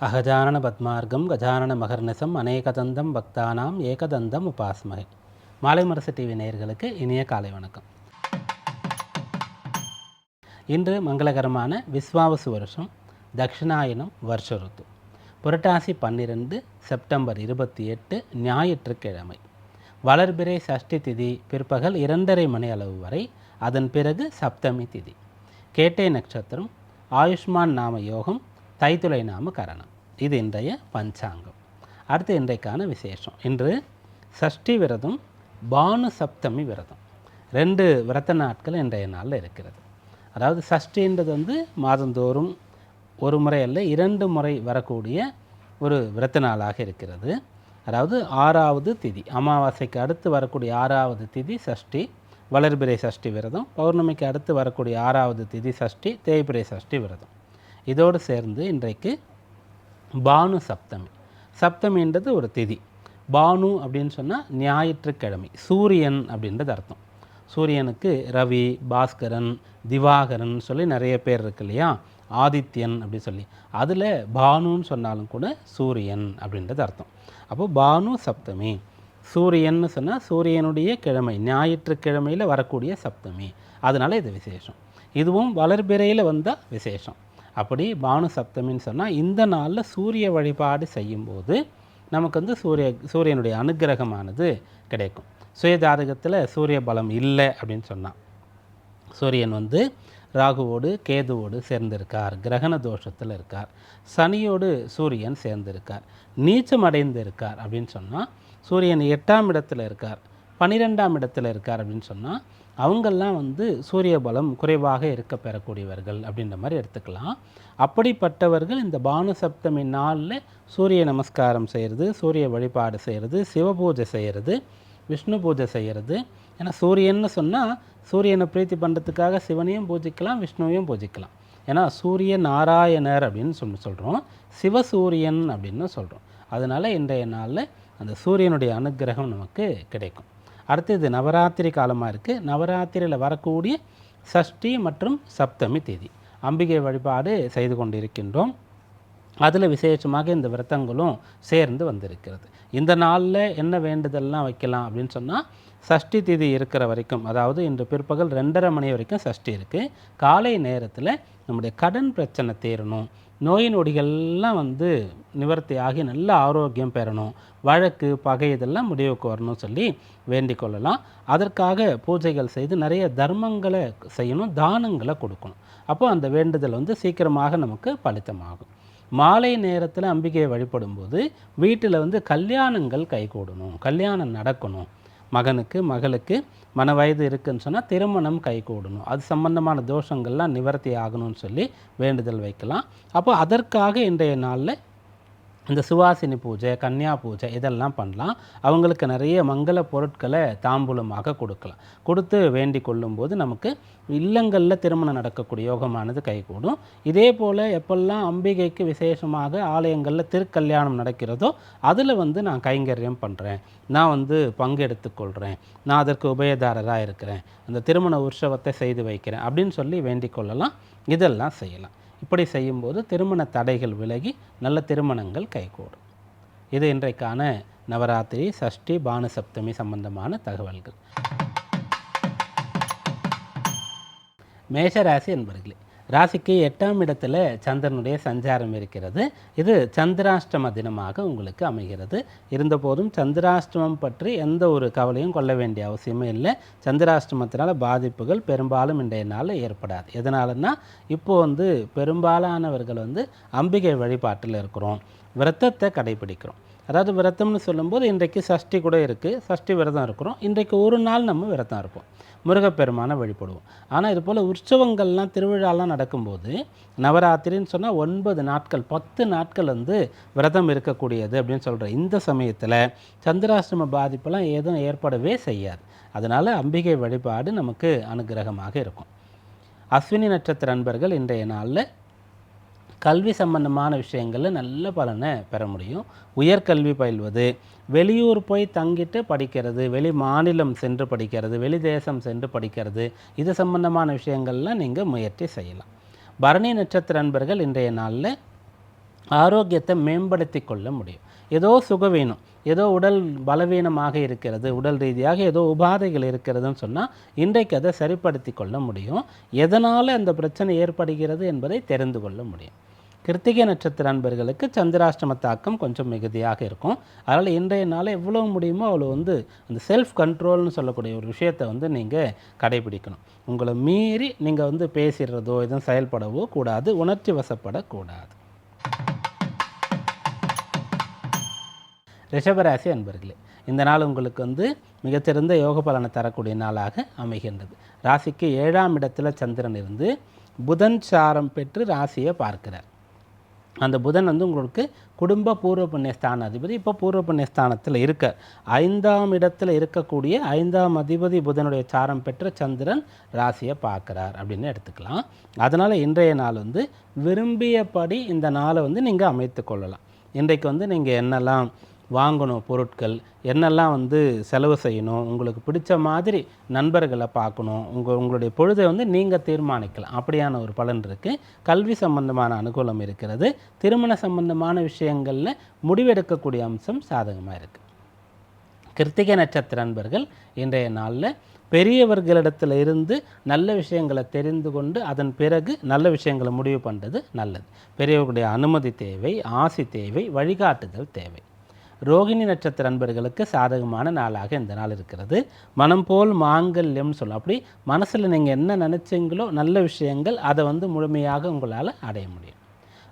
அகஜானன பத்மார்க்கம் கஜானன மகர்நிசம் அநேகதந்தம் பக்தானாம் ஏகதந்தம் உபாஸ்மகை. மாலை முரசு டிவி நேயர்களுக்கு இனிய காலை வணக்கம். இன்று மங்களகரமான விஸ்வாவசு வருஷம் தக்ஷிணாயனம் வருஷ ருத்து. புரட்டாசி பன்னிரெண்டு செப்டம்பர் இருபத்தி எட்டு ஞாயிற்றுக்கிழமை. வளர்பிறை சஷ்டி திதி பிற்பகல் இரண்டரை மணி அளவு வரை அதன் பிறகு சப்தமி திதி. கேட்டை நட்சத்திரம் ஆயுஷ்மான் நாம யோகம் தைத்துளை நாம கரணம். இது இன்றைய பஞ்சாங்கம். அடுத்து இன்றைக்கான விசேஷம். இன்று சஷ்டி விரதம் பானு சப்தமி விரதம். ரெண்டு விரத நாட்கள் இன்றைய நாளில் இருக்கிறது. அதாவது சஷ்டின்றது வந்து மாதந்தோறும் ஒரு முறை அல்ல இரண்டு முறை வரக்கூடிய ஒரு விரத நாளாக இருக்கிறது. அதாவது ஆறாவது திதி. அமாவாசைக்கு அடுத்து வரக்கூடிய ஆறாவது திதி சஷ்டி வளர்பிறை சஷ்டி விரதம் பௌர்ணமிக்கு அடுத்து வரக்கூடிய ஆறாவது திதி சஷ்டி தேய்பிறை சஷ்டி விரதம். இதோடு சேர்ந்து இன்றைக்கு பானு சப்தமி. சப்தமின்றது ஒரு திதி. பானு அப்படின்னு சொன்னால் ஞாயிற்றுக்கிழமை சூரியன் அப்படின்றது அர்த்தம். சூரியனுக்கு ரவி பாஸ்கரன் திவாகரன் சொல்லி நிறைய பேர் இருக்கு இல்லையா? ஆதித்யன் அப்படி சொல்லி. அதில் பானுன்னு சொன்னாலும் கூட சூரியன் அப்படின்றது அர்த்தம். அப்போ பானு சப்தமி. சூரியன்னு சொன்னால் சூரியனுடைய கிழமை ஞாயிற்றுக்கிழமையில் வரக்கூடிய சப்தமி. அதனால் இது விசேஷம். இதுவும் வளர்பிறையில் வந்தால் விசேஷம். அப்படி பானு சப்தமின்னு சொன்னால் இந்த நாளில் சூரிய வழிபாடு செய்யும்போது நமக்கு வந்து சூரிய சூரியனுடைய அனுக்கிரகமானது கிடைக்கும். சுய ஜாதகத்தில் சூரிய பலம் இல்லை அப்படின்னு சொன்னான் சூரியன் வந்து ராகுவோடு கேதுவோடு சேர்ந்திருக்கார் கிரகண தோஷத்தில் இருக்கார் சனியோடு சூரியன் சேர்ந்திருக்கார் நீச்சம் அடைந்திருக்கார் அப்படின்னு சொன்னால் சூரியன் எட்டாம் இடத்துல இருக்கார் பன்னிரெண்டாம் இடத்துல இருக்கார் அப்படின்னு சொன்னால் அவங்கெல்லாம் வந்து சூரிய பலம் குறைவாக இருக்க பெறக்கூடியவர்கள் அப்படின்ற மாதிரி எடுத்துக்கலாம். அப்படிப்பட்டவர்கள் இந்த பானு சப்தமி நாளில் சூரிய நமஸ்காரம் செய்கிறது சூரிய வழிபாடு செய்கிறது சிவபூஜை செய்கிறது விஷ்ணு பூஜை செய்கிறது ஏன்னா சூரியன்னு சொன்னால் சூரியனை பிரீத்தி பண்ணுறதுக்காக சிவனையும் பூஜிக்கலாம் விஷ்ணுவையும் பூஜிக்கலாம். ஏன்னா சூரிய நாராயணர் அப்படின்னு சொல்லி சொல்கிறோம் சிவசூரியன் அப்படின்னு சொல்கிறோம் அதனால் இன்றைய நாளில் அந்த சூரியனுடைய அனுக்கிரகம் நமக்கு கிடைக்கும். அடுத்தது நவராத்திரி காலமாக இருக்குது நவராத்திரியில் வரக்கூடிய சஷ்டி மற்றும் சப்தமி தேதி. அம்பிகை வழிபாடு செய்து கொண்டிருக்கின்றோம். அதில் விசேஷமாக இந்த விரதங்களும் சேர்ந்து வந்திருக்கிறது. இந்த நாளில் என்ன வேண்டுதல்லாம் வைக்கலாம் அப்படின்னு சொன்னால் சஷ்டி திதி இருக்கிற வரைக்கும் அதாவது இன்று பிற்பகல் ரெண்டரை மணி வரைக்கும் சஷ்டி இருக்குது காலை நேரத்தில் நம்முடைய கடன் பிரச்சனை தீரணும். நோய் நொடிகள்லாம் வந்து நிவர்த்தி ஆகி நல்ல ஆரோக்கியம் பெறணும். வழக்கு பகை இதெல்லாம் முடிவுக்கு வரணும்னு சொல்லி வேண்டிக் கொள்ளலாம். அதற்காக பூஜைகள் செய்து நிறைய தர்மங்களை செய்யணும் தானங்களை கொடுக்கணும். அப்போ அந்த வேண்டுதல் வந்து சீக்கிரமாக நமக்கு பலித்தமாகும். மாலை நேரத்தில் அம்பிகையை வழிபடும்போது வீட்டில் வந்து கல்யாணங்கள் கைகூடணும். கல்யாணம் நடக்கணும். மகனுக்கு மகளுக்கு மன வயது இருக்குதுன்னு சொன்னால் திருமணம் கைகூடணும். அது சம்பந்தமான தோஷங்கள்லாம் நிவர்த்தி ஆகணும்னு சொல்லி வேண்டுதல் வைக்கலாம். அப்போ அதற்காக இன்றைய நாளில் இந்த சுவாசினி பூஜை கன்னியா பூஜை இதெல்லாம் பண்ணலாம். அவங்களுக்கு நிறைய மங்கள பொருட்களை தாம்பூலமாக கொடுக்கலாம். கொடுத்து வேண்டி கொள்ளும்போது நமக்கு இல்லங்களில் திருமணம் நடக்கக்கூடிய யோகமானது கைகூடும். இதே போல் எப்பெல்லாம் அம்பிகைக்கு விசேஷமாக ஆலயங்களில் திருக்கல்யாணம் நடக்கிறதோ அதில் வந்து நான் கைங்கரியம் பண்ணுறேன் நான் வந்து பங்கெடுத்துக்கொள்கிறேன் நான் அதற்கு உபயதாரராக இருக்கிறேன். அந்த திருமண உற்சவத்தை செய்து வைக்கிறேன் அப்படின்னு சொல்லி வேண்டிக் கொள்ளலாம். இதெல்லாம் செய்யலாம். இப்படி செய்யும்போது திருமண தடைகள் விலகி நல்ல திருமணங்கள் கைகூடும். இது இன்றைக்கான நவராத்திரி சஷ்டி பானு சப்தமி சம்பந்தமான தகவல்கள். மேஷராசி என்பர்களே ராசிக்கு எட்டாம் இடத்துல சந்திரனுடைய சஞ்சாரம் இருக்கிறது. இது சந்திராஷ்டம தினமாக உங்களுக்கு அமைகிறது. இருந்தபோதும் சந்திராஷ்டமம் பற்றி எந்த ஒரு கவலையும் கொள்ள வேண்டிய அவசியமே இல்லை. சந்திராஷ்டமத்தினால பாதிப்புகள் பெரும்பாலும் இன்றைய நாளில் ஏற்படாது. எதனாலன்னா இப்போ வந்து பெரும்பாலானவர்கள் வந்து அம்பிகை வழிபாட்டில் இருக்கிறோம். விரதத்தை கடைபிடிக்கிறோம். அதாவது விரதம்னு சொல்லும்போது இன்றைக்கு சஷ்டி கூட இருக்குது சஷ்டி விரதம் இருக்கிறோம். இன்றைக்கு ஒரு நாள் நம்ம விரதம் இருப்போம். முருகப்பெருமானை வழிபடுவோம். ஆனால் இது போல் உற்சவங்கள்லாம் திருவிழாலாம் நடக்கும்போது நவராத்திரின்னு சொன்னால் ஒன்பது நாட்கள் பத்து நாட்கள் வந்து விரதம் இருக்கக்கூடியது அப்படின்னு சொல்கிற இந்த சமயத்தில் சந்திராஷ்டம பாதிப்பெல்லாம் எதுவும் ஏற்படவே செய்யாது. அதனால் அம்பிகை வழிபாடு நமக்கு அனுகிரகமாக இருக்கும். அஸ்வினி நட்சத்திர அன்பர்கள் இன்றைய நாளில் கல்வி சம்பந்தமான விஷயங்களில் நல்ல பலனை பெற முடியும். உயர்கல்வி பயில்வது வெளியூர் போய் தங்கிட்டு படிக்கிறது வெளி மாநிலம் சென்று படிக்கிறது வெளி தேசம் சென்று படிக்கிறது இது சம்பந்தமான விஷயங்கள்லாம் நீங்கள் முயற்சி செய்யலாம். பரணி நட்சத்திர அன்பர்கள் இன்றைய நாளில் ஆரோக்கியத்தை மேம்படுத்தி கொள்ள முடியும். ஏதோ சுகவீனம் ஏதோ உடல் பலவீனமாக இருக்கிறது உடல் ரீதியாக ஏதோ உபாதைகள் இருக்கிறதுன்னு சொன்னால் இன்றைக்கு அதை சரிப்படுத்தி கொள்ள முடியும். எதனால் அந்த பிரச்சனை ஏற்படுகிறது என்பதை தெரிந்து கொள்ள முடியும். கிருத்திகை நட்சத்திர அன்பர்களுக்கு சந்திராஷ்டம தாக்கம் கொஞ்சம் மிகுதியாக இருக்கும். அதனால் இன்றைய நாளில் எவ்வளோ முடியுமோ அவ்வளோ வந்து அந்த செல்ஃப் கண்ட்ரோல்னு சொல்லக்கூடிய ஒரு விஷயத்தை வந்து நீங்கள் கடைபிடிக்கணும். உங்களை மீறி நீங்கள் வந்து பேசிடுறதோ எதுவும் செயல்படவோ கூடாது உணர்ச்சி வசப்படக்கூடாது. ரிஷபராசி அன்பர்களே இந்த நாள் உங்களுக்கு வந்து மிகச்சிறந்த யோக பலனை தரக்கூடிய நாளாக அமைகின்றது. ராசிக்கு ஏழாம் இடத்துல சந்திரன் இருந்து புதன் சாரம் பெற்று ராசியை பார்க்கிறார். அந்த புதன் வந்து உங்களுக்கு குடும்ப பூர்வ புண்ணிய ஸ்தான அதிபதி இப்போ பூர்வ புண்ணிய ஸ்தானத்தில் இருக்க ஐந்தாம் இடத்தில் இருக்கக்கூடிய ஐந்தாம் அதிபதி புதனுடைய சாரம் பெற்ற சந்திரன் ராசியை பார்க்குறார் அப்படின்னு எடுத்துக்கலாம். அதனால் இன்றைய நாள் வந்து விரும்பியபடி இந்த நாளை வந்து நீங்கள் அமைத்து கொள்ளலாம். இன்றைக்கு வந்து நீங்கள் என்னெல்லாம் வாங்கணும் பொருட்கள் என்னெல்லாம் வந்து செலவு செய்யணும் உங்களுக்கு பிடிச்ச மாதிரி நண்பர்களை பார்க்கணும் உங்கள் உங்களுடைய பொழுதை வந்து நீங்கள் தீர்மானிக்கலாம். அப்படியான ஒரு பலன் இருக்குது கல்வி சம்பந்தமான அனுகூலம் இருக்கிறது. திருமண சம்பந்தமான விஷயங்களில் முடிவெடுக்கக்கூடிய அம்சம் சாதகமாக இருக்குது கிருத்திகை நட்சத்திர அன்பர்கள் இன்றைய நாளில் பெரியவர்களிடத்தில் இருந்து நல்ல விஷயங்களை தெரிந்து கொண்டு அதன் பிறகு நல்ல விஷயங்களை முடிவு பண்ணுறது நல்லது. பெரியவர்களுடைய அனுமதி தேவை ஆசி தேவை வழிகாட்டுதல் தேவை. ரோகிணி நட்சத்திர அன்பர்களுக்கு சாதகமான நாளாக இந்த நாள் இருக்கிறது. மனம் போல் மாங்கல்யம்னு சொல்லலாம் அப்படி மனசில் நீங்கள் என்ன நினச்சிங்களோ நல்ல விஷயங்கள் அதை வந்து முழுமையாக உங்களால் அடைய முடியும்.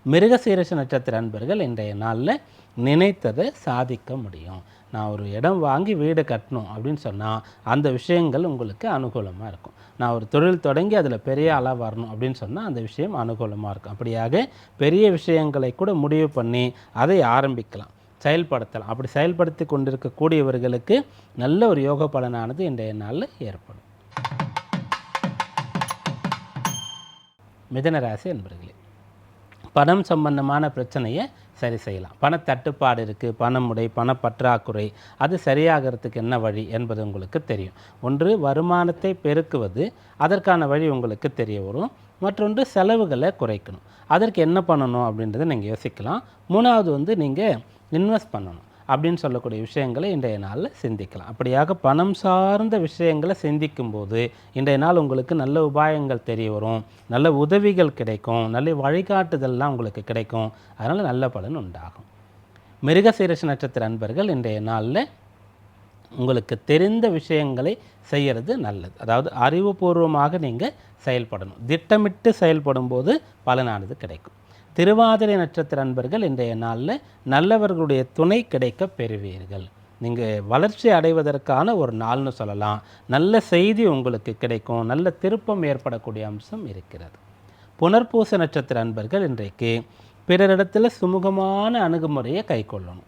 மிருகசீரச நட்சத்திர அன்பர்கள் இன்றைய நாளில் நினைத்ததை சாதிக்க முடியும். நான் ஒரு இடம் வாங்கி வீடு கட்டணும் அப்படின்னு சொன்னால் அந்த விஷயங்கள் உங்களுக்கு அனுகூலமாக இருக்கும். நான் ஒரு தொழில் தொடங்கி அதில் பெரிய ஆளாக வரணும் அப்படின்னு சொன்னால் அந்த விஷயம் அனுகூலமாக இருக்கும். அப்படியாக பெரிய விஷயங்களை கூட முடிவு பண்ணி அதை ஆரம்பிக்கலாம். செயல்படுத்தலாம். அப்படி செயல்படுத்தி கொண்டிருக்கக்கூடியவர்களுக்கு நல்ல ஒரு யோக பலனானது இன்றைய நாளில் ஏற்படும். மிதனராசி என்பர்களே பணம் சம்பந்தமான பிரச்சனையை சரி செய்யலாம். பணத்தட்டுப்பாடு இருக்குது பணமுடை பணப்பற்றாக்குறை அது சரியாகிறதுக்கு என்ன வழி என்பது உங்களுக்கு தெரியும். ஒன்று வருமானத்தை பெருக்குவது அதற்கான வழி உங்களுக்கு தெரிய வரும். மற்றொன்று செலவுகளை குறைக்கணும். அதற்கு என்ன பண்ணணும் அப்படின்றத நீங்கள் யோசிக்கலாம். மூணாவது வந்து நீங்கள் இன்வெஸ்ட் பண்ணணும் அப்படின்னு சொல்லக்கூடிய விஷயங்களை இன்றைய நாளில் சிந்திக்கலாம். அப்படியாக பணம் சார்ந்த விஷயங்களை சிந்திக்கும்போது இன்றைய நாள் உங்களுக்கு நல்ல உபாயங்கள் தெரிய வரும். நல்ல உதவிகள் கிடைக்கும். நல்ல வழிகாட்டுதல்லாம் உங்களுக்கு கிடைக்கும். அதனால் நல்ல பலன் உண்டாகும். மிருகசீரஷ நட்சத்திர அன்பர்கள் இன்றைய நாளில் உங்களுக்கு தெரிந்த விஷயங்களை செய்கிறது நல்லது. அதாவது அறிவுபூர்வமாக நீங்கள் செயல்படணும். திட்டமிட்டு செயல்படும் போது பலனானது கிடைக்கும். திருவாதிரை நட்சத்திர அன்பர்கள் இன்றைய நாளில் நல்லவர்களுடைய துணை கிடைக்க பெறுவீர்கள். நீங்கள் வளர்ச்சி அடைவதற்கான ஒரு நாள்னு சொல்லலாம். நல்ல செய்தி உங்களுக்கு கிடைக்கும். நல்ல திருப்பம் ஏற்படக்கூடிய அம்சம் இருக்கிறது. புனர்பூச நட்சத்திர அன்பர்கள் இன்றைக்கு பிறரிடத்தில் சுமூகமான அணுகுமுறையை கைக்கொள்ளணும்.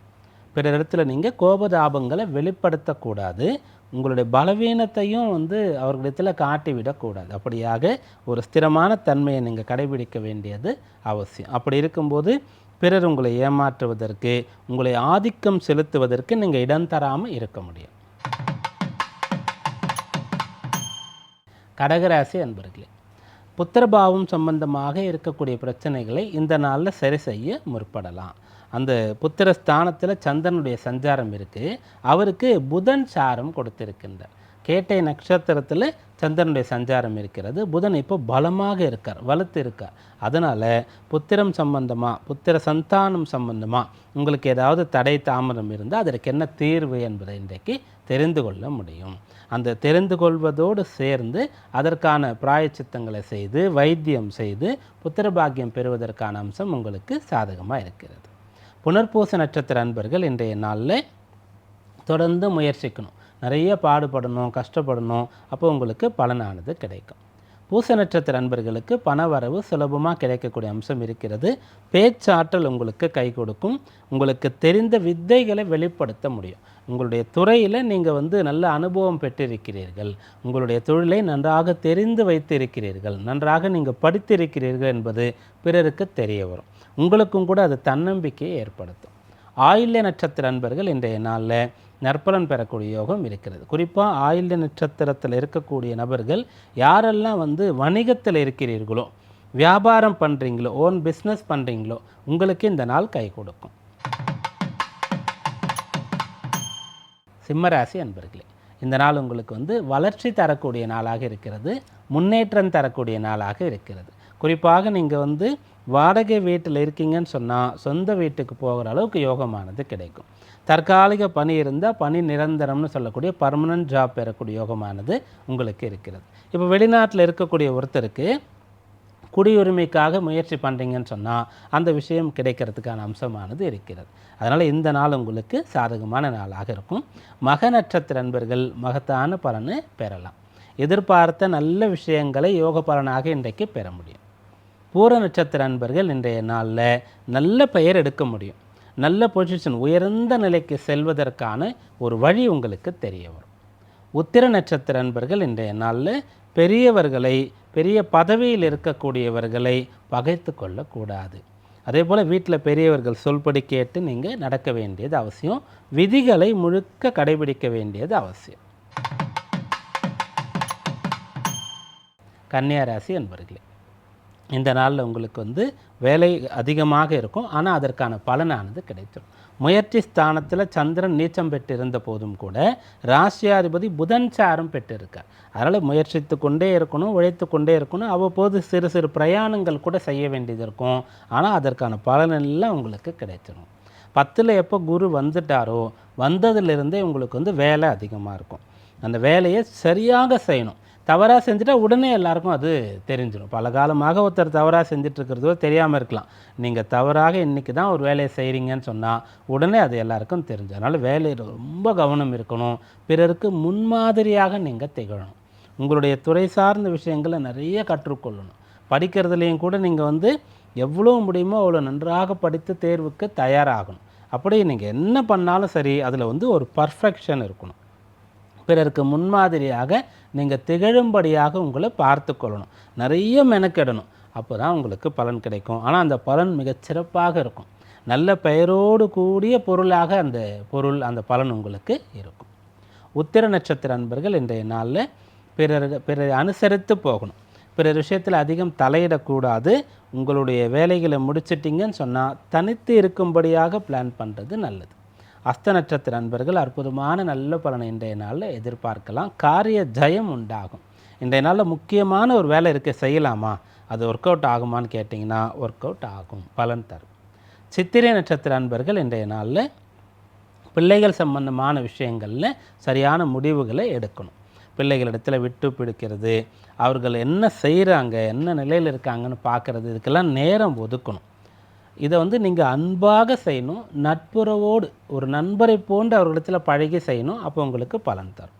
பிறரிடத்தில் நீங்கள் கோபதாபங்களை வெளிப்படுத்தக்கூடாது. உங்களுடைய பலவீனத்தையும் வந்து அவர்களிடத்தில் காட்டிவிடக்கூடாது. அப்படியாக ஒரு ஸ்திரமான தன்மையை நீங்கள் கடைபிடிக்க வேண்டியது அவசியம். அப்படி இருக்கும்போது பிறர் உங்களை ஏமாற்றுவதற்கு உங்களை ஆதிக்கம் செலுத்துவதற்கு நீங்கள் இடம் தராமல் இருக்க முடியும். கடகராசி அன்பர்களே புத்திரபாவம் சம்பந்தமாக இருக்கக்கூடிய பிரச்சனைகளை இந்த நாளில் சரி செய்ய முற்படலாம். அந்த புத்திர ஸ்தானத்தில் சந்திரனுடைய சஞ்சாரம் இருக்குது அவருக்கு புதன் சாரம் கொடுத்திருக்கின்றார். கேட்டை நட்சத்திரத்தில் சந்திரனுடைய சஞ்சாரம் இருக்கிறது. புதன் இப்போ பலமாக இருக்கார் வலுத்து இருக்கார். அதனால் புத்திரம் சம்பந்தமாக புத்திர சந்தானம் சம்பந்தமாக உங்களுக்கு ஏதாவது தடை தாமதம் இருந்தால் அதற்கு என்ன தீர்வு என்பதை இன்றைக்கு தெரிந்து கொள்ள முடியும். அந்த தெரிந்து கொள்வதோடு சேர்ந்து அதற்கான பிராயச்சித்தங்களை செய்து வைத்தியம் செய்து புத்திர பாக்கியம் பெறுவதற்கான அம்சம் உங்களுக்கு சாதகமாக இருக்கிறது. புனர்பூச நட்சத்திர அன்பர்கள் இன்றைய நாளில் தொடர்ந்து முயற்சிக்கணும். நிறைய பாடுபடணும் கஷ்டப்படணும். அப்போ உங்களுக்கு பலனானது கிடைக்கும். பூச நட்சத்திர அன்பர்களுக்கு பணவரவு சுலபமாக கிடைக்கக்கூடிய அம்சம் இருக்கிறது. பேச்சாற்றல் உங்களுக்கு கை கொடுக்கும். உங்களுக்கு தெரிந்த வித்தைகளை வெளிப்படுத்த முடியும். உங்களுடைய துறையில் நீங்கள் வந்து நல்ல அனுபவம் பெற்றிருக்கிறீர்கள். உங்களுடைய தொழிலை நன்றாக தெரிந்து வைத்திருக்கிறீர்கள். நன்றாக நீங்கள் படித்திருக்கிறீர்கள் என்பது பிறருக்கு தெரிய வரும். உங்களுக்கும் கூட அது தன்னம்பிக்கையை ஏற்படுத்தும். ஆயில்ய நட்சத்திர அன்பர்கள் இன்றைய நாளில் நற்பலன் பெறக்கூடிய யோகம் இருக்கிறது. குறிப்பாக ஆயில்ய நட்சத்திரத்தில் இருக்கக்கூடிய நபர்கள் யாரெல்லாம் வந்து வணிகத்தில் இருக்கிறீர்களோ வியாபாரம் பண்ணுறீங்களோ ஓன் பிஸ்னஸ் பண்ணுறீங்களோ உங்களுக்கு இந்த நாள் கை கொடுக்கும். சிம்மராசி அன்பர்களே இந்த நாள் உங்களுக்கு வந்து வளர்ச்சி தரக்கூடிய நாளாக இருக்கிறது முன்னேற்றம் தரக்கூடிய நாளாக இருக்கிறது. குறிப்பாக நீங்கள் வந்து வாடகை வீட்டில் இருக்கீங்கன்னு சொன்னால் சொந்த வீட்டுக்கு போகிற அளவுக்கு யோகமானது கிடைக்கும். தற்காலிக பணி இருந்தால் பணி நிரந்தரம்னு சொல்லக்கூடிய பர்மனன்ட் ஜாப் பெறக்கூடிய யோகமானது உங்களுக்கு இருக்கிறது. இப்போ வெளிநாட்டில் இருக்கக்கூடிய ஒருத்தருக்கு குடியுரிமைக்காக முயற்சி பண்ணுறீங்கன்னு சொன்னால் அந்த விஷயம் கிடைக்கிறதுக்கான அம்சமானது இருக்கிறது. அதனால் இந்த நாள் உங்களுக்கு சாதகமான நாளாக இருக்கும். மக நட்சத்திர நண்பர்கள் மகத்தான பலனை பெறலாம். எதிர்பார்த்த நல்ல விஷயங்களை யோக பலனாக இன்றைக்கு பெற முடியும். பூர நட்சத்திர நண்பர்கள் இன்றைய நாளில் நல்ல பெயர் எடுக்க முடியும். நல்ல பொசிஷன் உயர்ந்த நிலைக்கு செல்வதற்கான ஒரு வழி உங்களுக்கு தெரிய வரும். உத்திர நட்சத்திர நண்பர்கள் இன்றைய நாளில் பெரியவர்களை பெரிய பதவியில் இருக்கக்கூடியவர்களை பகைத்து கொள்ளக்கூடாது. அதே போல் வீட்டில் பெரியவர்கள் சொல்படி கேட்டு நீங்கள் நடக்க வேண்டியது அவசியம். விதிகளை முழுக்க கடைபிடிக்க வேண்டியது அவசியம். கன்னியாராசி என்பர்களே இந்த நாளில் உங்களுக்கு வந்து வேலை அதிகமாக இருக்கும். ஆனால் அதற்கான பலனானது கிடைச்சிடும் முயற்சி ஸ்தானத்தில் சந்திரன் நீச்சம் பெற்றிருந்த போதும் கூட ராசியாதிபதி புதன் சாரம் பெற்றிருக்கார். அதனால் முயற்சித்து கொண்டே இருக்கணும் உழைத்து கொண்டே இருக்கணும். அவ்வப்போது சிறு சிறு பிரயாணங்கள் கூட செய்ய வேண்டியது இருக்கும். ஆனால் அதற்கான பலனெல்லாம் உங்களுக்கு கிடைச்சிடும் பத்தில் எப்போ குரு வந்துட்டாரோ வந்ததுலேருந்தே உங்களுக்கு வந்து வேலை அதிகமாக இருக்கும். அந்த வேலையை சரியாக செய்யணும். தவறாக செஞ்சுட்டா உடனே எல்லாருக்கும் அது தெரிஞ்சிடும் பல காலமாக ஒருத்தர் தவறாக செஞ்சிட்ருக்கிறதோ தெரியாமல் இருக்கலாம். நீங்கள் தவறாக இன்றைக்கி தான் ஒரு வேலையை செய்கிறீங்கன்னு சொன்னால் உடனே அது எல்லாருக்கும் தெரிஞ்சு அதனால் வேலையில் ரொம்ப கவனம் இருக்கணும். பிறருக்கு முன்மாதிரியாக நீங்கள் திகழணும். உங்களுடைய துறை சார்ந்த விஷயங்களை நிறைய கற்றுக்கொள்ளணும். படிக்கிறதுலேயும் கூட நீங்கள் வந்து எவ்வளோ முடியுமோ அவ்வளோ நன்றாக படித்து தேர்வுக்கு தயாராகணும். அப்படி நீங்கள் என்ன பண்ணாலும் சரி அதில் வந்து ஒரு பர்ஃபெக்ஷன் இருக்கணும். பிறருக்கு முன்மாதிரியாக நீங்கள் திகழும்படியாக உங்களை பார்த்து கொள்ளணும். நிறைய மெனக்கெடணும். அப்போ தான் உங்களுக்கு பலன் கிடைக்கும். ஆனால் அந்த பலன் மிகச் சிறப்பாக இருக்கும். நல்ல பெயரோடு கூடிய பொருளாக அந்த பொருள் அந்த பலன் உங்களுக்கு இருக்கும். உத்திர நட்சத்திர அன்பர்கள் இன்றைய நாளில் பிறர் பிறரை அனுசரித்து போகணும். பிறர் விஷயத்தில் அதிகம் தலையிடக்கூடாது. உங்களுடைய வேலைகளை முடிச்சிட்டிங்கன்னு சொன்னால் தனித்து இருக்கும்படியாக பிளான் பண்ணுறது நல்லது. அஸ்த நட்சத்திர அன்பர்கள் அற்புதமான நல்ல பலனை இன்றைய நாளில் எதிர்பார்க்கலாம். காரிய ஜெயம் உண்டாகும். இன்றைய நாளில் முக்கியமான ஒரு வேலை இருக்க செய்யலாமா? அது ஒர்க் அவுட் ஆகுமான்னு கேட்டிங்கன்னா ஒர்க் அவுட் ஆகும். பலன் தரும். சித்திரை நட்சத்திர அன்பர்கள் இன்றைய நாளில் பிள்ளைகள் சம்பந்தமான விஷயங்களில் சரியான முடிவுகளை எடுக்கணும். பிள்ளைகளிடத்தில் விட்டு பிடிக்கிறது அவர்கள் என்ன செய்கிறாங்க என்ன நிலையில் இருக்காங்கன்னு பார்க்குறது இதுக்கெல்லாம் நேரம் ஒதுக்கணும். இதை வந்து நீங்கள் அன்பாக செய்யணும். நட்புறவோடு ஒரு நண்பரை போன்று அவர்களிடத்தில் பழகி செய்யணும். அப்போ உங்களுக்கு பலன் தரும்.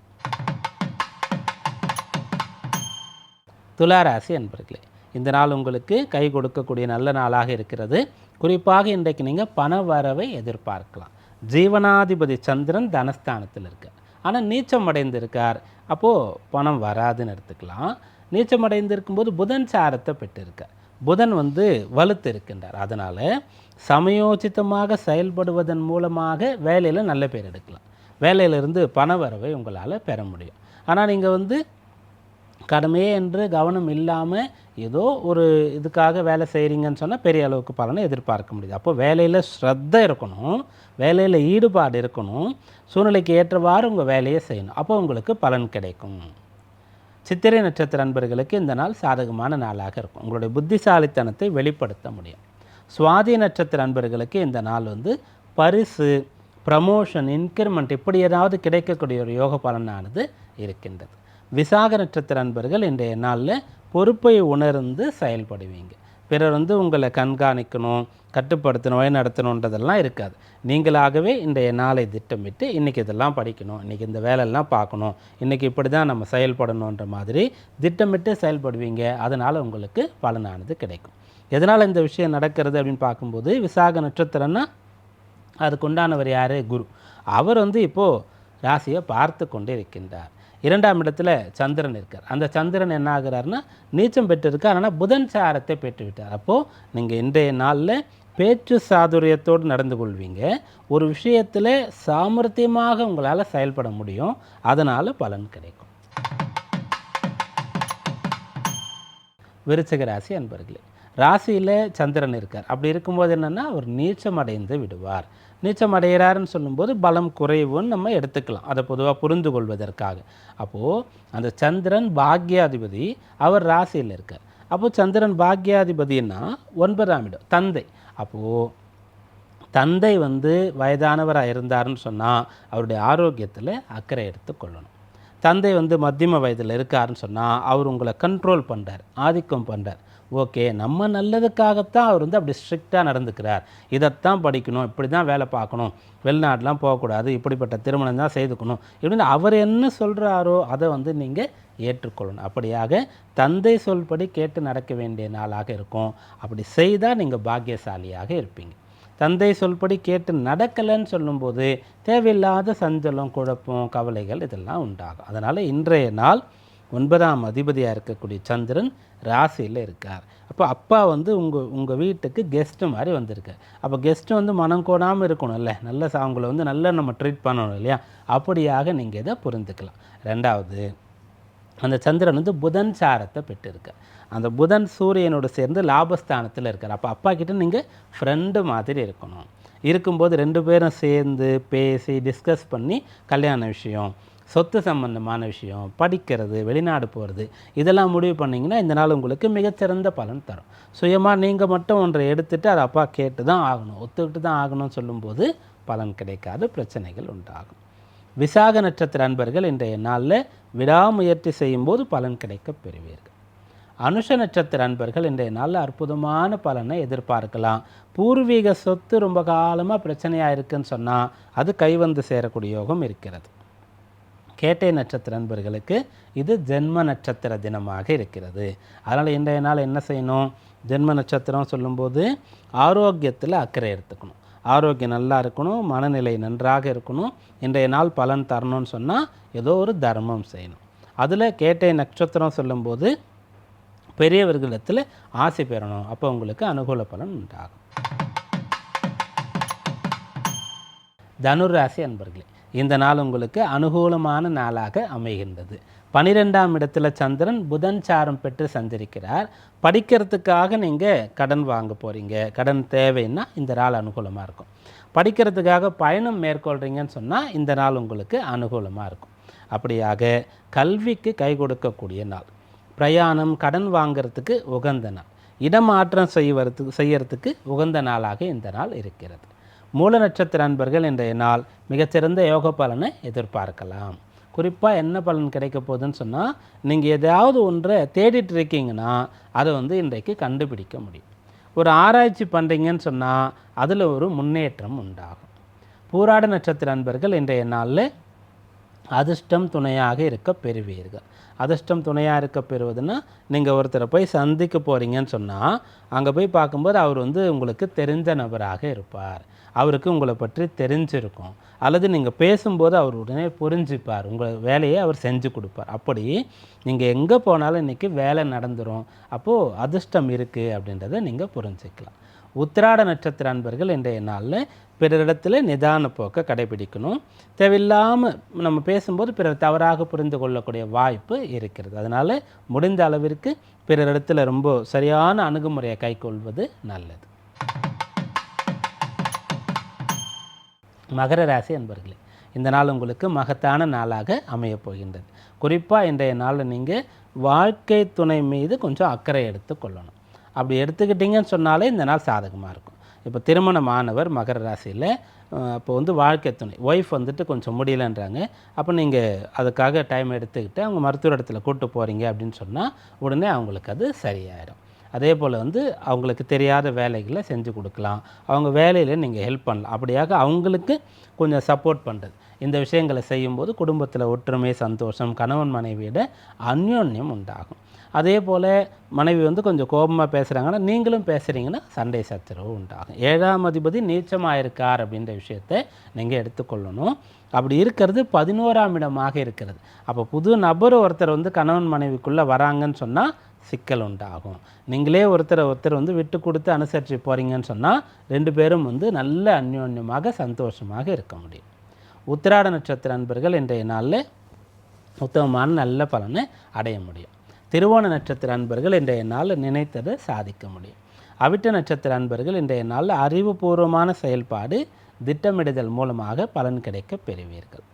துளாராசி அன்பர்களே இந்த நாள் உங்களுக்கு கை கொடுக்கக்கூடிய நல்ல நாளாக இருக்கிறது. குறிப்பாக இன்றைக்கு நீங்கள் பண வரவை எதிர்பார்க்கலாம். ஜீவனாதிபதி சந்திரன் தனஸ்தானத்தில் இருக்கார். ஆனால் நீச்சம் அடைந்திருக்கார். அப்போது பணம் வராதுன்னு எடுத்துக்கலாம். நீச்சம் அடைந்திருக்கும்போது புதன் சாரத்தை பெற்றிருக்கார். புதன் வந்து வலுத்து இருக்கின்றார். அதனால் சமயோசித்தமாக செயல்படுவதன் மூலமாக வேலையில் நல்ல பேர் எடுக்கலாம். வேலையிலிருந்து பண வரவை உங்களால் பெற முடியும். ஆனால் நீங்கள் வந்து கடமையே என்று கவனம் இல்லாமல் ஏதோ ஒரு இதுக்காக வேலை செய்கிறீங்கன்னு சொன்னால் பெரிய அளவுக்கு பலனை எதிர்பார்க்க முடியுது. அப்போ வேலையில் ஸ்ரத்த இருக்கணும். வேலையில் ஈடுபாடு இருக்கணும். சூழ்நிலைக்கு ஏற்றவாறு உங்கள் வேலையை செய்யணும். அப்போ உங்களுக்கு பலன் கிடைக்கும். சித்திரை நட்சத்திர அன்பர்களுக்கு இந்த நாள் சாதகமான நாளாக இருக்கும். உங்களுடைய புத்திசாலித்தனத்தை வெளிப்படுத்த முடியும். சுவாதி நட்சத்திர அன்பர்களுக்கு இந்த நாள் வந்து பரிசு ப்ரமோஷன் இன்க்ரிமெண்ட் இப்படி ஏதாவது கிடைக்கக்கூடிய ஒரு யோக பலனானது இருக்கின்றது. விசாக நட்சத்திர அன்பர்கள் இன்றைய நாளில் பொறுப்பை உணர்ந்து செயல்படுவீங்க. பிறர் வந்து உங்களை கண்காணிக்கணும் கட்டுப்படுத்தணும் வழிநடத்தணுன்றதெல்லாம் இருக்காது. நீங்களாகவே இன்றைய நாளை திட்டமிட்டு இன்றைக்கி இதெல்லாம் படிக்கணும் இன்றைக்கி இந்த வேலையெல்லாம் பார்க்கணும் இன்றைக்கி இப்படி தான் நம்ம செயல்படணுன்ற மாதிரி திட்டமிட்டு செயல்படுவீங்க அதனால் உங்களுக்கு பலனானது கிடைக்கும். எதனால் இந்த விஷயம் நடக்கிறது அப்படின்னு பார்க்கும்போது விசாக நட்சத்திரம்னா அதுக்குண்டானவர் யார்? குரு. அவர் வந்து இப்போது ராசியை பார்த்து கொண்டே இருக்கின்றார். இரண்டாம் இடத்துல சந்திரன் இருக்கார். அந்த சந்திரன் என்ன ஆகிறாருன்னா நீச்சம் பெற்றிருக்கார் ஆனால் புதன் சாரத்தை பெற்று விட்டார். அப்போது நீங்கள் இன்றைய நாளில் பேச்சு சாதுரியத்தோடு நடந்து கொள்வீங்க. ஒரு விஷயத்தில் சாமர்த்தியமாக உங்களால் செயல்பட முடியும். அதனால் பலன் கிடைக்கும். விருச்சக ராசி அன்பர்களே ராசியில் சந்திரன் இருக்கார். அப்படி இருக்கும்போது என்னென்னா அவர் நீச்சம் அடைந்து விடுவார். நீச்சம் அடைகிறாருன்னு சொல்லும்போது பலம் குறைவுன்னு நம்ம எடுத்துக்கலாம். அதை பொதுவாக புரிந்து கொள்வதற்காக அப்போது அந்த சந்திரன் பாக்யாதிபதி அவர் ராசியில் இருக்கார். அப்போது சந்திரன் பாக்யாதிபதினா ஒன்பதாம் இடம் தந்தை. அப்போது தந்தை வந்து வயதானவராக இருந்தாருன்னு சொன்னால் அவருடைய ஆரோக்கியத்தில் அக்கறை எடுத்துக்கொள்ளணும் தந்தை வந்து மத்தியம வயதில் இருக்காருன்னு சொன்னால் அவர் உங்களை கண்ட்ரோல் பண்ணுறார் ஆதிக்கம் பண்ணுறார் ஓகே நம்ம நல்லதுக்காகத்தான் அவர் வந்து அப்படி ஸ்ட்ரிக்டாக நடந்துக்கிறார். இதைத்தான் படிக்கணும் இப்படி தான் வேலை பார்க்கணும். வெளிநாட்டுலாம் போகக்கூடாது இப்படிப்பட்ட திருமணம் தான் செய்துக்கணும். இப்படின்னு அவர் என்ன சொல்கிறாரோ அதை வந்து நீங்கள் ஏற்றுக்கொள்ளணும். அப்படியாக தந்தை சொல்படி கேட்டு நடக்க வேண்டிய நாளாக இருக்கும். அப்படி செய்தால் நீங்கள் பாக்கியசாலியாக இருப்பீங்க. தந்தை சொல்படி கேட்டு நடக்கலைன்னு சொல்லும்போது தேவையில்லாத சஞ்சலம் குழப்பம் கவலைகள் இதெல்லாம் உண்டாகும். அதனால் இன்றைய நாள் ஒன்பதாம் அதிபதியாக இருக்கக்கூடிய சந்திரன் ராசியில் இருக்கார். அப்போ அப்பா வந்து உங்கள் உங்கள் வீட்டுக்கு கெஸ்ட்டு மாதிரி வந்திருக்கார். அப்போ கெஸ்ட்டு வந்து மனம் கோடாமல் இருக்கணும்ல. நல்ல அவங்கள வந்து நல்லா நம்ம ட்ரீட் பண்ணணும் இல்லையா? அப்படியாக நீங்கள் இதை புரிந்துக்கலாம். ரெண்டாவது அந்த சந்திரன் வந்து புதன் சாரத்தை பெற்றிருக்கார். அந்த புதன் சூரியனோடு சேர்ந்து லாபஸ்தானத்தில் இருக்கார். அப்போ அப்பா கிட்ட நீங்கள் ஃப்ரெண்டு மாதிரி இருக்கணும். இருக்கும்போது ரெண்டு பேரும் சேர்ந்து பேசி டிஸ்கஸ் பண்ணி கல்யாண விஷயம் சொத்து சம்பந்தமான விஷயம் படிக்கிறது வெளிநாடு போகிறது இதெல்லாம் முடிவு பண்ணிங்கன்னா இந்த நாள் உங்களுக்கு மிகச்சிறந்த பலன் தரும். சுயமாக நீங்கள் மட்டும் ஒன்றை எடுத்துகிட்டு அதை அப்பா கேட்டு தான் ஆகணும். ஒத்துக்கிட்டு தான் ஆகணும்னு சொல்லும்போது பலன் கிடைக்காது பிரச்சனைகள் உண்டாகும். விசாக நட்சத்திர அன்பர்கள் இன்றைய நாளில் விடாமுயற்சி செய்யும்போது பலன் கிடைக்க பெறுவீர்கள். அனுஷ நட்சத்திர அன்பர்கள் இன்றைய நாளில் அற்புதமான பலனை எதிர்பார்க்கலாம். பூர்வீக சொத்து ரொம்ப காலமாக பிரச்சனையாக இருக்குன்னு சொன்னால் அது கைவந்து சேரக்கூடிய யோகம் இருக்கிறது. கேட்டை நட்சத்திர நண்பர்களுக்கு இது ஜென்ம நட்சத்திர தினமாக இருக்கிறது. அதனால் இன்றைய நாள் என்ன செய்யணும்? ஜென்ம நட்சத்திரம் சொல்லும்போது ஆரோக்கியத்தில் அக்கறை எடுத்துக்கணும். ஆரோக்கியம் நல்லா இருக்கணும் மனநிலை நன்றாக இருக்கணும். இன்றைய நாள் பலன் தரணும்னு சொன்னால் ஏதோ ஒரு தர்மம் செய்யணும். அதில் கேட்டை நட்சத்திரம் சொல்லும்போது பெரியவர்களிடத்தில் ஆசை பெறணும். அப்போ உங்களுக்கு அனுகூல பலன் உண்டாகும். தனுர் ராசி அன்பர்களே இந்த நாள் உங்களுக்கு அனுகூலமான நாளாக அமைகின்றது. பனிரெண்டாம் இடத்துல சந்திரன் புதன் சாரம் பெற்று சந்திருக்கிறார் படிக்கிறதுக்காக நீங்கள் கடன் வாங்க போகிறீங்க கடன் தேவைன்னா இந்த நாள் அனுகூலமாக இருக்கும். படிக்கிறதுக்காக பயணம் மேற்கொள்கிறீங்கன்னு சொன்னால் இந்த நாள் உங்களுக்கு அனுகூலமாக இருக்கும். அப்படியாக கல்விக்கு கை கொடுக்கக்கூடிய நாள். பிரயாணம் கடன் வாங்கிறதுக்கு உகந்த நாள். இடமாற்றம் செய்வதுக்கு செய்யறதுக்கு உகந்த நாளாக இந்த நாள் இருக்கிறது. மூல நட்சத்திர அன்பர்கள் இன்றைய நாள் மிகச்சிறந்த யோக பலனை எதிர்பார்க்கலாம். குறிப்பாக என்ன பலன் கிடைக்க போகுதுன்னு சொன்னால் நீங்கள் எதாவது ஒன்றை தேடிட்டு இருக்கீங்கன்னா அதை வந்து இன்றைக்கு கண்டுபிடிக்க முடியும். ஒரு ஆராய்ச்சி பண்ணுறீங்கன்னு சொன்னால் அதில் ஒரு முன்னேற்றம் உண்டாகும். பூராட நட்சத்திர அன்பர்கள் இன்றைய நாளில் அதிர்ஷ்டம் துணையாக இருக்க பெறுவீர்கள். அதிர்ஷ்டம் துணையாக இருக்க பெறுவதுன்னா நீங்கள் ஒருத்தரை போய் சந்திக்க போகிறீங்கன்னு சொன்னால் அங்கே போய் பார்க்கும்போது அவர் வந்து உங்களுக்கு தெரிஞ்ச நபராக இருப்பார். அவருக்கு உங்களை பற்றி தெரிஞ்சிருக்கும். அல்லது நீங்கள் பேசும்போது அவர் உடனே புரிஞ்சுப்பார். உங்கள் வேலையை அவர் செஞ்சு கொடுப்பார். அப்படி நீங்கள் எங்கே போனாலும் இன்றைக்கி வேலை நடந்துரும். அப்போது அதிர்ஷ்டம் இருக்குது அப்படின்றத நீங்கள் புரிஞ்சுக்கலாம். உத்திராட நட்சத்திர அன்பர்கள் இன்றைய நாளில் பிறரிடத்தில் நிதான போக்கை கடைபிடிக்கணும். தேவையில்லாமல் நம்ம பேசும்போது பிறர் தவறாக புரிந்து கொள்ளக்கூடிய வாய்ப்பு இருக்கிறது. அதனால் முடிந்த அளவிற்கு பிறரிடத்தில் ரொம்ப சரியான அணுகுமுறையை கைக்கொள்வது நல்லது. மகர ராசி அன்பர்களே இந்த நாள் உங்களுக்கு மகத்தான நாளாக அமையப் போகின்றது. குறிப்பாக இன்றைய நாளில் நீங்கள் வாழ்க்கை துணை மீது கொஞ்சம் அக்கறை எடுத்துக்கொள்ளணும் அப்படி எடுத்துக்கிட்டீங்கன்னு சொன்னாலே இந்த நாள் சாதகமாக இருக்கும். இப்போ திருமணமானவர் மகர ராசியில் இப்போ வந்து வாழ்க்கை துணை ஒய்ஃப் வந்துட்டு கொஞ்சம் முடியலன்றாங்க. அப்போ நீங்கள் அதுக்காக டைம் எடுத்துக்கிட்டு அவங்க மருத்துவர் இடத்துல கூப்பிட்டு போகிறீங்க அப்படின்னு சொன்னால் உடனே அவங்களுக்கு அது சரியாயிடும் அதே போல் வந்து அவங்களுக்கு தெரியாத வேலைகளை செஞ்சு கொடுக்கலாம். அவங்க வேலையில் நீங்கள் ஹெல்ப் பண்ணலாம். அப்படியாக அவங்களுக்கு கொஞ்சம் சப்போர்ட் பண்ணுறது இந்த விஷயங்களை செய்யும்போது குடும்பத்தில் ஒற்றுமை சந்தோஷம் கணவன் மனைவியிட அந்யோன்யம் உண்டாகும். அதே போல் மனைவி வந்து கொஞ்சம் கோபமாக பேசுகிறாங்கன்னா நீங்களும் பேசுகிறீங்கன்னா சண்டை சச்சரவு உண்டாகும். ஏழாம் அதிபதி நீச்சமாக இருக்கார் அப்படின்ற விஷயத்தை நீங்கள் எடுத்துக்கொள்ளணும். அப்படி இருக்கிறது பதினோராம் இடமாக இருக்கிறது. அப்போ புது நபர் ஒருத்தர் வந்து கணவன் மனைவிக்குள்ளே வராங்கன்னு சொன்னால் சிக்கல் உண்டாகும். நீங்களே ஒருத்தரை ஒருத்தர் வந்து விட்டு கொடுத்து அனுசரித்து போகிறீங்கன்னு சொன்னால் ரெண்டு பேரும் வந்து நல்ல அந்யோன்யமாக சந்தோஷமாக இருக்க முடியும். உத்திராட நட்சத்திர அன்பர்கள் இன்றைய நாளில் உத்தமமான நல்ல பலனை அடைய முடியும். திருவோண நட்சத்திர அன்பர்கள் இன்றைய நாளில் நினைத்ததை சாதிக்க முடியும். அவிட்ட நட்சத்திர அன்பர்கள் இன்றைய நாளில் அறிவுபூர்வமான செயல்பாடு திட்டமிடுதல் மூலமாக பலன் கிடைக்க பெறுவீர்கள்.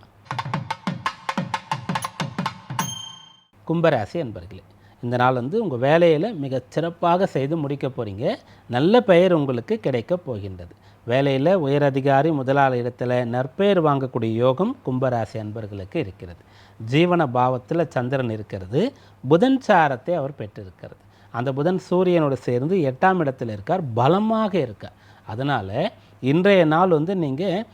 கும்பராசி அன்பர்களே இந்த நாள் வந்து உங்கள் வேலையில் மிக சிறப்பாக செய்து முடிக்க போகிறீங்க நல்ல பெயர் உங்களுக்கு கிடைக்க போகின்றது. வேலையில் உயரதிகாரி முதலாளி இடத்துல நற்பெயர் வாங்கக்கூடிய யோகம் கும்பராசி அன்பர்களுக்கு இருக்கிறது. ஜீவன பாவத்தில் சந்திரன் இருக்கிறது. புதன் சாரத்தை அவர் பெற்றிருக்கிறது. அந்த புதன் சூரியனோடு சேர்ந்து எட்டாம் இடத்தில் இருக்கார். பலமாக இருக்கார். அதனால் இன்றைய நாள் வந்து நீங்கள்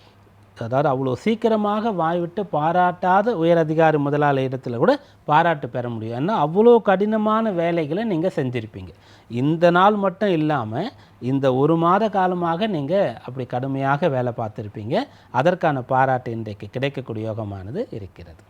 அதாவது அவ்வளோ சீக்கிரமாக வாய்விட்டு பாராட்டாத உயரதிகாரி முதலாளி இடத்துல கூட பாராட்டு பெற முடியும். ஏன்னா அவ்வளோ கடினமான வேலைகளை நீங்கள் செஞ்சுருப்பீங்க. இந்த நாள் மட்டும் இல்லாமல் இந்த ஒரு மாத காலமாக நீங்கள் அப்படி கடுமையாக வேலை பார்த்துருப்பீங்க. அதற்கான பாராட்டு இன்றைக்கு கிடைக்கக்கூடிய யோகமானது இருக்கிறது.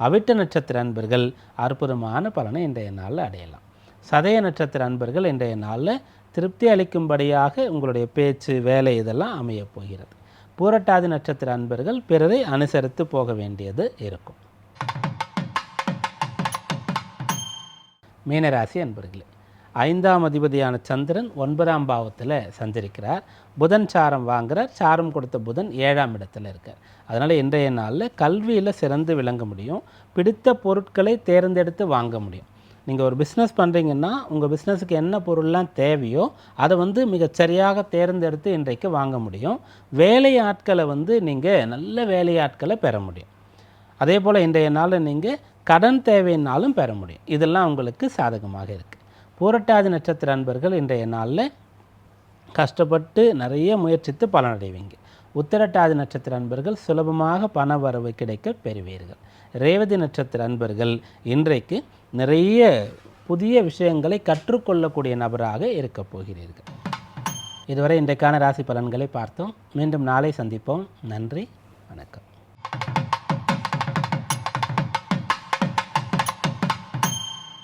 அவிட்ட நட்சத்திர அன்பர்கள் அற்புதமான பலனை இன்றைய நாளில் அடையலாம். சதய நட்சத்திர அன்பர்கள் இன்றைய நாளில் திருப்தி அளிக்கும்படியாக உங்களுடைய பேச்சு வேலை இதெல்லாம் அமையப் போகிறது. பூரட்டாதி நட்சத்திர அன்பர்கள் பிறரை அனுசரித்து போக வேண்டியது இருக்கும். மீனராசி அன்பர்களே ஐந்தாம் அதிபதியான சந்திரன் ஒன்பதாம் பாவத்தில் சஞ்சரிக்கிறார். புதன் சாரம் வாங்குகிறார் சாரம் கொடுத்த புதன் ஏழாம் இடத்துல இருக்கார். அதனால் இன்றைய நாளில் கல்வியில் சிறந்து விளங்க முடியும். பிடித்த பொருட்களை தேர்ந்தெடுத்து வாங்க முடியும். நீங்கள் ஒரு பிஸ்னஸ் பண்ணுறீங்கன்னா உங்கள் பிஸ்னஸுக்கு என்ன பொருள்லாம் தேவையோ அதை வந்து மிகச்சரியாக தேர்ந்தெடுத்து இன்றைக்கு வாங்க முடியும். வேலை ஆட்களை வந்து நீங்கள் நல்ல வேலையாட்களை பெற முடியும். அதே போல் இன்றைய நாளில் நீங்கள் கடன் தேவையினாலும் பெற முடியும். இதெல்லாம் உங்களுக்கு சாதகமாக இருக்குது பூரட்டாதி நட்சத்திர அன்பர்கள் இன்றைய நாளில் கஷ்டப்பட்டு நிறைய முயற்சித்து பலனடைவீங்க. உத்திரட்டாதி நட்சத்திர அன்பர்கள் சுலபமாக பண வரவு கிடைக்க பெறுவீர்கள். ரேவதி நட்சத்திர அன்பர்கள் இன்றைக்கு நிறைய புதிய விஷயங்களை கற்றுக்கொள்ளக்கூடிய நபராக இருக்கப் போகிறீர்கள். இதுவரை இன்றைக்கான ராசி பலன்களை பார்த்தோம். மீண்டும் நாளை சந்திப்போம். நன்றி. வணக்கம்.